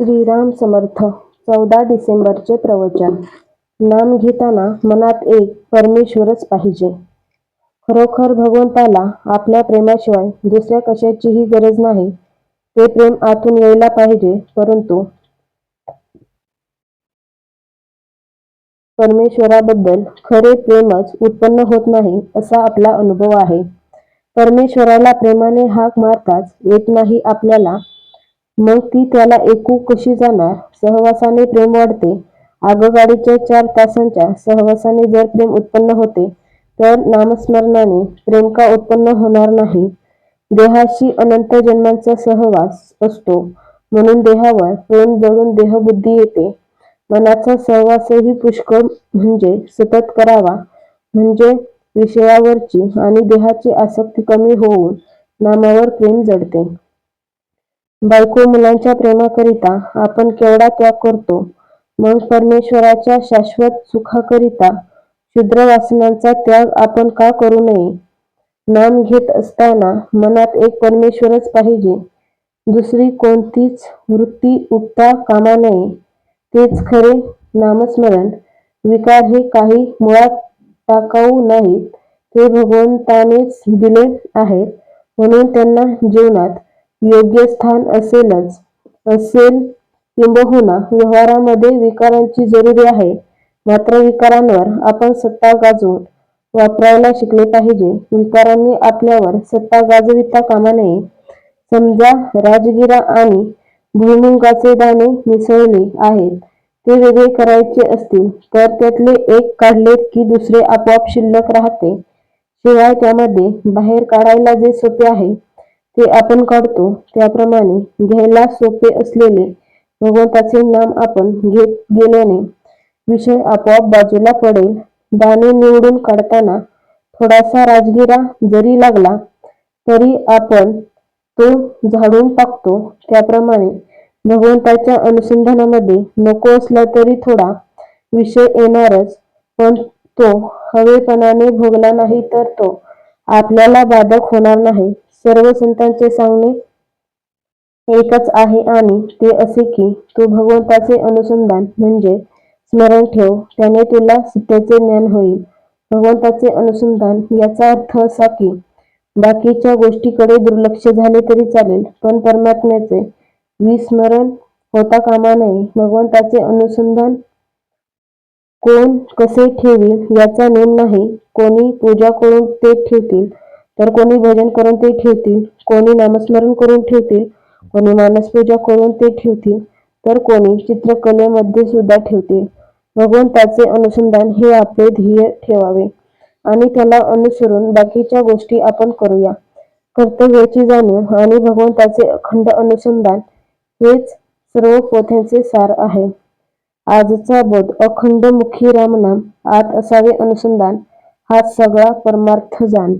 श्रीराम समर्थ चौदा डिसेंबरचे प्रवचन. नाम घेताना मनात एक परमेश्वरच पाहिजे. खरोखर भगवंताला आपल्या प्रेमाशिवाय दुसऱ्या कशाचीही गरज नाही. ते प्रेम आतून यायला पाहिजे परंतु परमेश्वराबद्दल खरे प्रेमच उत्पन्न होत नाही असा आपला अनुभव आहे. परमेश्वराला प्रेमाने हाक मारताच येत नाही आपल्याला मग ती त्याला ऐकू कशी जाणार? सहवासाने प्रेम वाढते. आगगाडीच्या चार तासांच्या सहवासाने जर प्रेम उत्पन्न होते तर नामस्मरणाने प्रेम का उत्पन्न होणार नाही. देहाशी अनंत जन्मांचा सहवास असतो. म्हणून देहावर प्रेम जळून देहबुद्धी येते. मनाचा सहवासही पुष्कळ म्हणजे सतत करावा. म्हणजे विषयावरची आणि देहाची आसक्ती कमी होऊन नामावर प्रेम जडते. बायको मुलांच्या प्रेमाकरिता आपण केवढा त्याग करतो? मग परमेश्वराच्या शाश्वत सुखाकरिता क्षुद्र वासनांचा त्याग आपण का करू नये? नाम घेत असताना मनात एक परमेश्वरच पाहिजे. दुसरी कोणतीच वृत्ती उठता कामा नये. तेच खरे नामस्मरण. विकार हे काही मुळात टाकाऊ नाहीत. ते भगवंतानेच दिले आहेत. म्हणून त्यांना जीवनात योग्य स्थान असेलच असेल किंबहुना व्यवहारामध्ये विकारांची जरुरी आहे. मात्र विकारांवर आपण सत्ता गाजवून वापरायला शिकले पाहिजे. विकारांनी आपल्यावर सत्ता गाजविता कामा नये. समजा राजगिरा आणि भुईमुंगाचे दाणे मिसळले आहेत ते वेगळे करायचे असतील तर त्यातले एक काढलेत की दुसरे आपोआप शिल्लक राहते. शिवाय त्यामध्ये बाहेर काढायला जे सोपे आहे ते आपण काढतो त्याप्रमाणे घ्यायला सोपे असलेले भगवंताचे नाम आपण घेत गेल्याने विषय आपोआप बाजूला पडेल. दाणे निवडून काढताना थोडासा राजगिरा जरी लागला तरी आपण तो झाडून टाकतो त्याप्रमाणे भगवंताच्या अनुसंधानामध्ये नको असला तरी थोडा विषय येणारच पण तो हवेपणाने भोगला नाही तर तो आपल्याला बाधक होणार नाही. सर्व संतांचे सांगणे एकच आहे आणि ते असे की तू भगवंताचे अनुसंधान म्हणजे स्मरण ठेव त्याने तुला सत्याचे ज्ञान होईल. भगवंताचे अनुसंधान याचा अर्थ असा की बाकीच्या गोष्टीकडे दुर्लक्ष झाले तरी चालेल पण परमात्म्याचे विस्मरण होता कामा नये. भगवंताचे अनुसंधान कोण कसे ठेवील याचा नेम नाही. कोणी पूजा करून ते ठेवतील. तर कोणी भजन करून ते ठेवतील कोणी नामस्मरण करून ठेवतील कोणी मानसपूजा करून ते ठेवतील तर कोणी चित्रकलेमध्ये सुद्धा ठेवतील. भगवंताचे अनुसंधान हे आपले ध्येय ठेवावे आणि त्याला अनुसरून बाकीच्या गोष्टी आपण करूया. कर्तव्याची जाणीव आणि भगवंताचे अखंड अनुसंधान हेच सर्व पोथ्यांचे सार आहे. आजचा बोध अखंड मुखी रामनाम आत असावे अनुसंधान हा सगळा परमार्थ जाण.